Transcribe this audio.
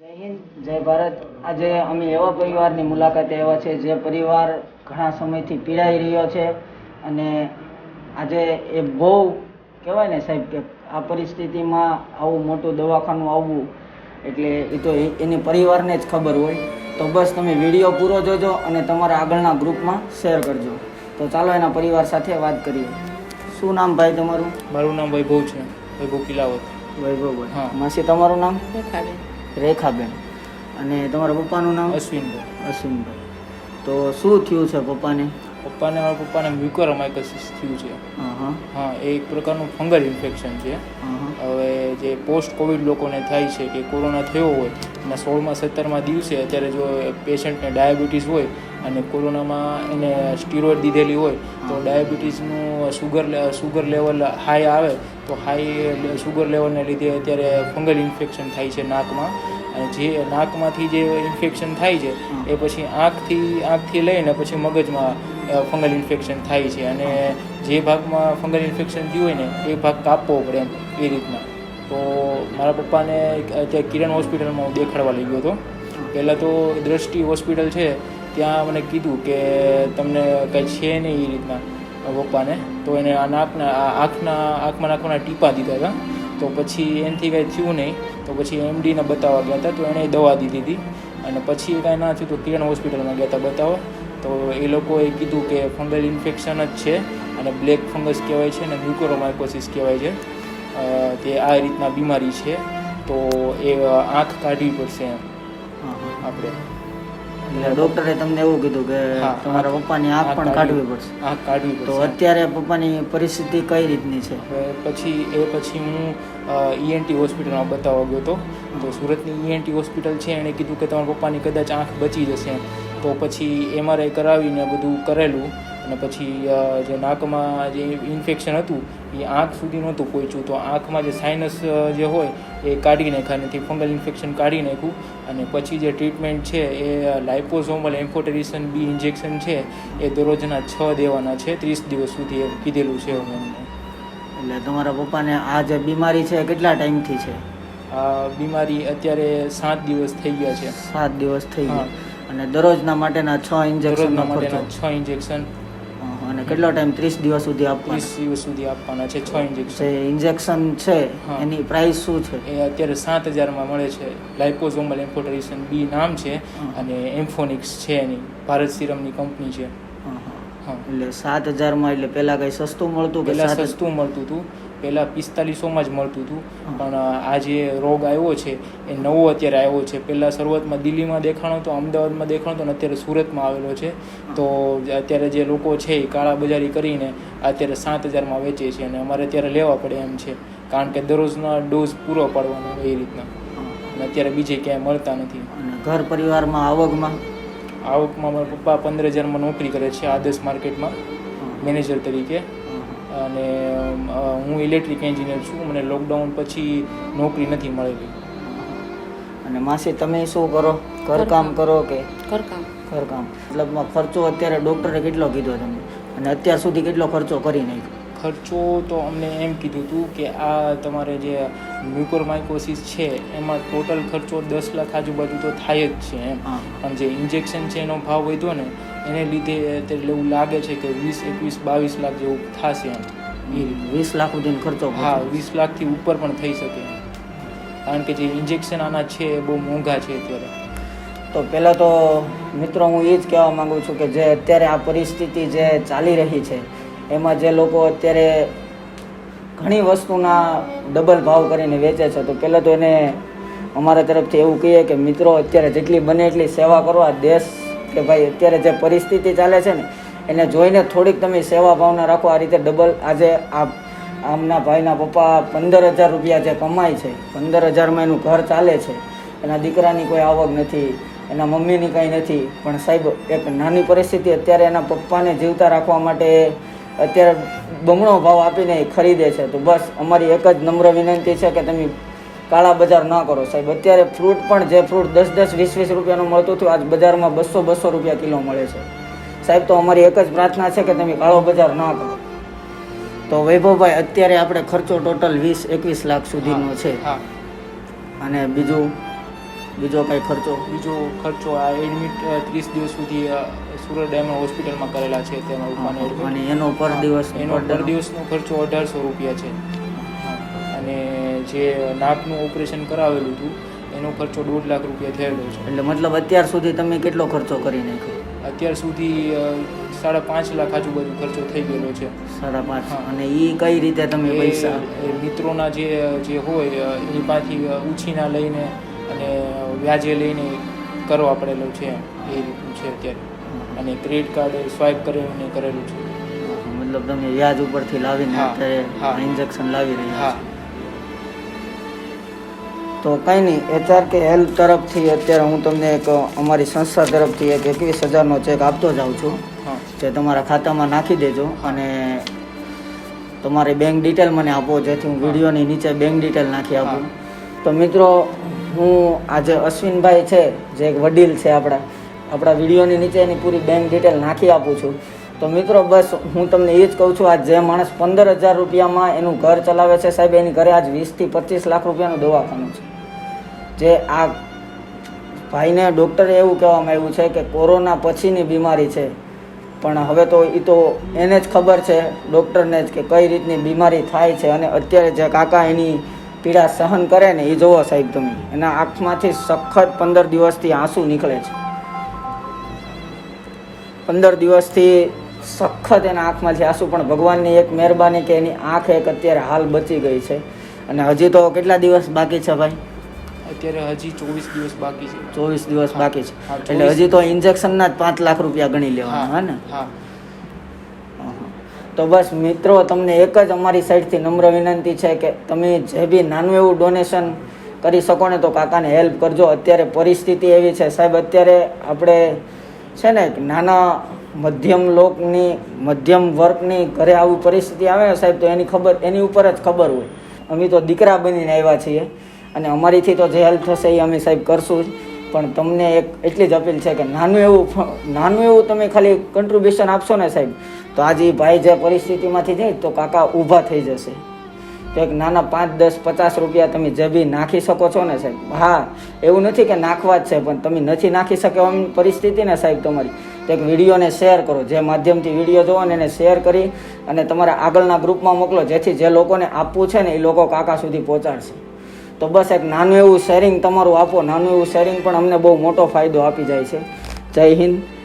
જય હિન્દ જય ભારત. આજે અમે એવા પરિવારની મુલાકાતે આવ્યા છે જે પરિવાર ઘણા સમયથી પીડાઈ રહ્યો છે અને આજે એ બહુ કહેવાય ને સાહેબ કે આ પરિસ્થિતિમાં આવું મોટું દવાખાનું આવવું એટલે એ તો એ- એની પરિવારને જ ખબર હોય. તો બસ તમે વીડિયો પૂરો જોજો અને તમારા આગળના ગ્રુપમાં શેર કરજો. તો ચાલો એના પરિવાર સાથે વાત કરીએ. શું નામ ભાઈ તમારું? મારું નામ વૈભવ છે. વૈભવ કિલાવત. વૈભવભાઈ હા. માસી તમારું નામ? રેખાબેન. રેખાબેન. અને તમારા પપ્પાનું નામ? અશ્વિનભાઈ. અશ્વિનભાઈ. તો શું થયું છે પપ્પાને? પપ્પાને મારા પપ્પાને મ્યુકોરમાઇકોસિસ થયું છે. હા હા હા એ એક પ્રકારનું ફંગલ ઇન્ફેક્શન છે. હવે જે પોસ્ટ કોવિડ લોકોને થાય છે કે કોરોના થયો હોય અને સોળમાં સત્તરમાં દિવસે અત્યારે જો પેશન્ટને ડાયાબિટીસ હોય અને કોરોનામાં એને સ્ટીરોઇડ દીધેલી હોય તો ડાયાબિટીસનું સુગર સુગર લેવલ હાઈ આવે તો હાઈ સુગર લેવલને લીધે અત્યારે ફંગલ ઇન્ફેક્શન થાય છે નાકમાં. અને જે નાકમાંથી જે ઇન્ફેક્શન થાય છે એ પછી આંખથી આંખથી લઈને પછી મગજમાં ફંગલ ઇન્ફેક્શન થાય છે. અને જે ભાગમાં ફંગલ ઇન્ફેક્શન થયું હોય ને એ ભાગ કાપવો પડે એમ એ રીતના. તો મારા પપ્પાને અત્યારે કિરણ હોસ્પિટલમાં હું દેખાડવા લઈ ગયો હતો. પહેલાં તો દ્રષ્ટિ હોસ્પિટલ છે, ત્યાં મને કીધું કે તમને કંઈ છે નહીં એ રીતના પપ્પાને. તો એને આ નાકના આંખના, આંખમાં નાખવાના ટીપા દીધા હતા. તો પછી એનાથી કાંઈ થયું નહીં. તો પછી એમડીને બતાવવા ગયા હતા, તો એણે દવા દીધી. હતી અને પછી કાંઈ ના થયું તો કિરણ હોસ્પિટલમાં ગયા હતા બતાવવા તો એ લોકોએ કીધું કે ફંગલ ઇન્ફેક્શન જ છે અને બ્લેક ફંગસ કહેવાય છે અને મ્યુકોરોમાઇકોસિસ કહેવાય છે. તે આ રીતના બીમારી છે તો એ આંખ કાઢવી પડશે એમ. આપણે. એટલે ડોક્ટરે તમને એવું કીધું કે તમારા પપ્પાની આંખ પણ કાઢવી પડશે. આંખ કાઢવી તો અત્યારે પપ્પાની પરિસ્થિતિ કઈ રીતની છે? પછી એ પછી હું ઈએનટી હોસ્પિટલમાં બતાવવા ગયો હતો. તો સુરતની ઈએનટી હોસ્પિટલ છે એણે કીધું કે તમારા પપ્પાની કદાચ આંખ બચી જશે તો પછી એમઆરઆઈ કરાવીને બધું કરેલું. અને પછી જે નાકમાં જે ઇન્ફેક્શન હતું એ આંખ સુધી નહોતું પહોંચ્યું. તો આંખમાં જે સાઇનસ જે હોય એ કાઢી નાખ્યા. નથી ફંગલ ઇન્ફેક્શન કાઢી નાખ્યું. અને પછી જે ટ્રીટમેન્ટ છે એ લાઇપોઝોમલ એમ્ફોટેરિસન બી ઇન્જેક્શન છે એ દરરોજના છ દેવાના છે ત્રીસ દિવસ સુધી એમ કીધેલું છે હું એમને. એટલે તમારા પપ્પાને આ જે બીમારી છે એ કેટલા ટાઈમથી છે? આ બીમારી અત્યારે સાત દિવસ થઈ ગયા છે. સાત દિવસ થઈ ગયા. અને દરરોજના માટેના છ ઇન્જેક્શન દરરોજના માટેના છ ઇન્જેક્શન અને કેટલો ટાઈમ? ત્રીસ દિવસ સુધી આપવાના? ત્રીસ દિવસ સુધી આપવાના છે છ ઇન્જેક્શન ઇન્જેક્શન છે? એની પ્રાઇસ શું છે? એ અત્યારે સાત હજારમાં મળે છે. લાઇપોઝોમલ એમ્ફોટરિશન બી નામ છે અને એમ્ફોનિક્સ છે એની. ભારત સિરમની કંપની છે. એટલે સાત હજારમાં એટલે પહેલાં કંઈ સસ્તું મળતું કે સસ્તું મળતું હતું. પહેલાં પિસ્તાલીસોમાં જ મળતું હતું. પણ આ જે રોગ આવ્યો છે એ નવો અત્યારે આવ્યો છે. પહેલાં શરૂઆતમાં દિલ્હીમાં દેખાણો હતો અમદાવાદમાં દેખાણો હતો અને અત્યારે સુરતમાં આવેલો છે. તો અત્યારે જે લોકો છે એ કાળા બજારી કરીને અત્યારે સાત હજારમાં વેચે છે અને અમારે અત્યારે લેવા પડે એમ છે. કારણ કે દરરોજના ડોઝ પૂરો પાડવાનો એ રીતના. અને અત્યારે બીજે ક્યાંય મળતા નથી. ઘર પરિવારમાં આવકમાં? આવકમાં મારા પપ્પા પંદર હજારમાં નોકરી કરે છે આદર્શ માર્કેટમાં. મેનેજર તરીકે. અને હું ઇલેક્ટ્રિક એન્જિનિયર છું. મને લોકડાઉન પછી નોકરી નથી મળેલી. અને માસી તમે શું કરો? ઘરકામ કરો કે? ઘરકામ. ઘરકામ. મતલબમાં ખર્ચો અત્યારે ડૉક્ટરે કેટલો કીધો તમે અને અત્યાર સુધી કેટલો ખર્ચો કરી નાખ્યો? ખર્ચો તો અમને એમ કીધું હતું કે આ તમારે જે મ્યુકોરમાઇકોસિસ છે એમાં ટોટલ ખર્ચો દસ લાખ આજુબાજુ તો થાય જ છે એમ. પણ જે ઇન્જેક્શન છે એનો ભાવ વધ્યો ને એને લીધે એટલે એવું લાગે છે કે વીસ એકવીસ બાવીસ લાખ જેવું થશે એમ. વીસ લાખ સુધીનો ખર્ચો હા વીસ લાખથી ઉપર પણ થઈ શકે. કારણ કે જે ઇન્જેક્શન આના છે એ બહુ મોંઘા છે અત્યારે. તો પહેલાં તો મિત્રો હું એ જ કહેવા માગું છું કે જે અત્યારે આ પરિસ્થિતિ જે ચાલી રહી છે એમાં જે લોકો અત્યારે ઘણી વસ્તુના ડબલ ભાવ કરીને વેચે છે, તો પહેલાં તો એને અમારા તરફથી એવું કહીએ કે, મિત્રો, અત્યારે જેટલી બને એટલી સેવા કરો, આ દેશ કે ભાઈ અત્યારે જે પરિસ્થિતિ ચાલે છે ને, એને જોઈને થોડીક તમે સેવા ભાવના રાખો. આ રીતે ડબલ આજે આ આમના ભાઈના પપ્પા પંદર હજાર રૂપિયા જે કમાય છે, પંદર હજારમાં એનું ઘર ચાલે છે, એના દીકરાની કોઈ આવક નથી, એના મમ્મીની કાંઈ નથી, પણ સાહેબ, એક નાની પરિસ્થિતિ અત્યારે એના પપ્પાને જીવતા રાખવા માટે અત્યારે બમણો ભાવ આપીને ખરીદે છે. તો બસ અમારી એક જ નમ્ર વિનંતી છે કે તમે કાળા બજાર ન કરો. સાહેબ અત્યારે ફ્રૂટ પણ જે ફ્રૂટ દસ દસ વીસ વીસ રૂપિયાનું મળતું હતું આજ બજારમાં બસો બસો રૂપિયા કિલો મળે છે. સાહેબ તો અમારી એક જ પ્રાર્થના છે કે તમે કાળો બજાર ન કરો. તો વૈભવભાઈ અત્યારે આપણે ખર્ચો ટોટલ વીસ એકવીસ લાખ સુધીનો છે. અને બીજું બીજો કઈ ખર્ચો? બીજો ખર્ચો આ એડમિટ ત્રીસ દિવસ સુધી સુરત ડાયમંડ હોસ્પિટલમાં કરેલા છે તેમાં એડમિટ અને એનો પર દિવસ એનો પર દિવસનો ખર્ચો અઢારસો રૂપિયા છે. અને જે નાકનું ઓપરેશન કરાવેલું હતું એનો ખર્ચો દોઢ લાખ રૂપિયા થયેલો છે. એટલે મતલબ અત્યાર સુધી તમે કેટલો ખર્ચો કરી નાખ્યો? અત્યાર સુધી સાડા પાંચ લાખ આજુબાજુ ખર્ચો થઈ ગયેલો છે. સાડા પાંચ. અને એ કઈ રીતે તમે પૈસા? મિત્રોના જે જે હોય એની પાછી ઉછીના લઈને અને વ્યાજે લઈને કરવા પડેલો છે. એ રીતનું છે અત્યારે. અને ક્રેડિટ કાર્ડ સ્વાઇપ કરીને કરેલું છે. મતલબ તમે વ્યાજ ઉપરથી લાવીને અત્યારે ઇન્જેક્શન લાવી રહ્યા તો કંઈ નહીં એચઆર કે હેલ્થ તરફથી અત્યારે હું તમને એક અમારી સંસ્થા તરફથી એક એકવીસ હજારનો ચેક આપતો જાઉં છું. જે તમારા ખાતામાં નાખી દેજો અને તમારી બેંક ડિટેલ મને આપો જેથી હું વિડીયોની નીચે બેંક ડિટેલ નાખી આપું. તો મિત્રો હું આજે અશ્વિનભાઈ છે જે એક વડીલ છે આપણા. આપણા વિડીયોની નીચે એની પૂરી બેંક ડિટેલ નાખી આપું છું. તો મિત્રો, બસ હું તમને એ જ કહું છું, આજ જે માણસ પંદર હજાર રૂપિયામાં એનું ઘર ચલાવે છે, સાહેબ, એની ઘરે આજ વીસથી પચીસ લાખ રૂપિયાનું દવાખાનું છે. જે આ ભાઈને ડૉક્ટરે એવું કહેવામાં આવ્યું છે કે કોરોના પછીની બીમારી છે. પણ હવે તો એ તો એને જ ખબર છે ડૉક્ટરને જ, કે કઈ રીતની બીમારી થાય છે અને અત્યારે જે કાકા એની પીડા સહન કરે ને એ જોવો સાહેબ તમે, એના આંખમાંથી સખત પંદર દિવસથી આંસુ નીકળે છે. પંદર દિવસથી સખત એના આંખમાંથી આંસુ પણ ભગવાનની એક મહેરબાની કે એની આંખ એક અત્યારે હાલ બચી ગઈ છે. અને હજી તો કેટલા દિવસ બાકી છે ભાઈ? અત્યારે હજી ચોવીસ દિવસ બાકી છે. ચોવીસ દિવસ બાકી છે. એટલે હજી તો ઇન્જેક્શનના જ પાંચ લાખ રૂપિયા ગણી લેવાના હા ને? હા. તો બસ મિત્રો તમને એક જ અમારી સાઈડથી નમ્ર વિનંતી છે કે તમે જે બી નાનું એવું ડોનેશન કરી શકો ને તો કાકાને હેલ્પ કરજો. અત્યારે પરિસ્થિતિ એવી છે. સાહેબ અત્યારે આપણે છે ને નાના મધ્યમ લોકની, મધ્યમ વર્ગની ઘરે આવી પરિસ્થિતિ આવે ને સાહેબ, તો એની ખબર, એની ઉપર જ ખબર હોય. અમે તો દીકરા બનીને આવ્યા છીએ અને અમારીથી તો જે હેલ્પ થશે એ અમે સાહેબ કરશું જ. પણ તમને એક એટલી જ અપીલ છે કે નાનું એવું નાનું એવું તમે ખાલી કન્ટ્રીબ્યુશન આપશો ને સાહેબ, તો આજે ભાઈ જે પરિસ્થિતિમાંથી જાય તો કાકા ઊભા થઈ જશે. તો એક નાના પાંચ, દસ, પચાસ રૂપિયા તમે જે બી નાખી શકો છો ને સાહેબ. હા, એવું નથી કે નાખવા જ છે, પણ તમે નથી નાખી શકો એમ પરિસ્થિતિ ને સાહેબ તમારી. તો એક વિડીયોને શેર કરો, જે માધ્યમથી વીડિયો જોવો ને એને શેર કરી અને તમારા આગળના ગ્રુપમાં મોકલો, જેથી જે લોકોને આપવું છે ને એ લોકો કાકા સુધી પહોંચાડશે. તો બસ એક નાનું એવું શેરિંગ તમારું આપો, નાનું એવું શેરિંગ પણ અમને બહુ મોટો ફાયદો આપી જાય છે. જય હિન્દ.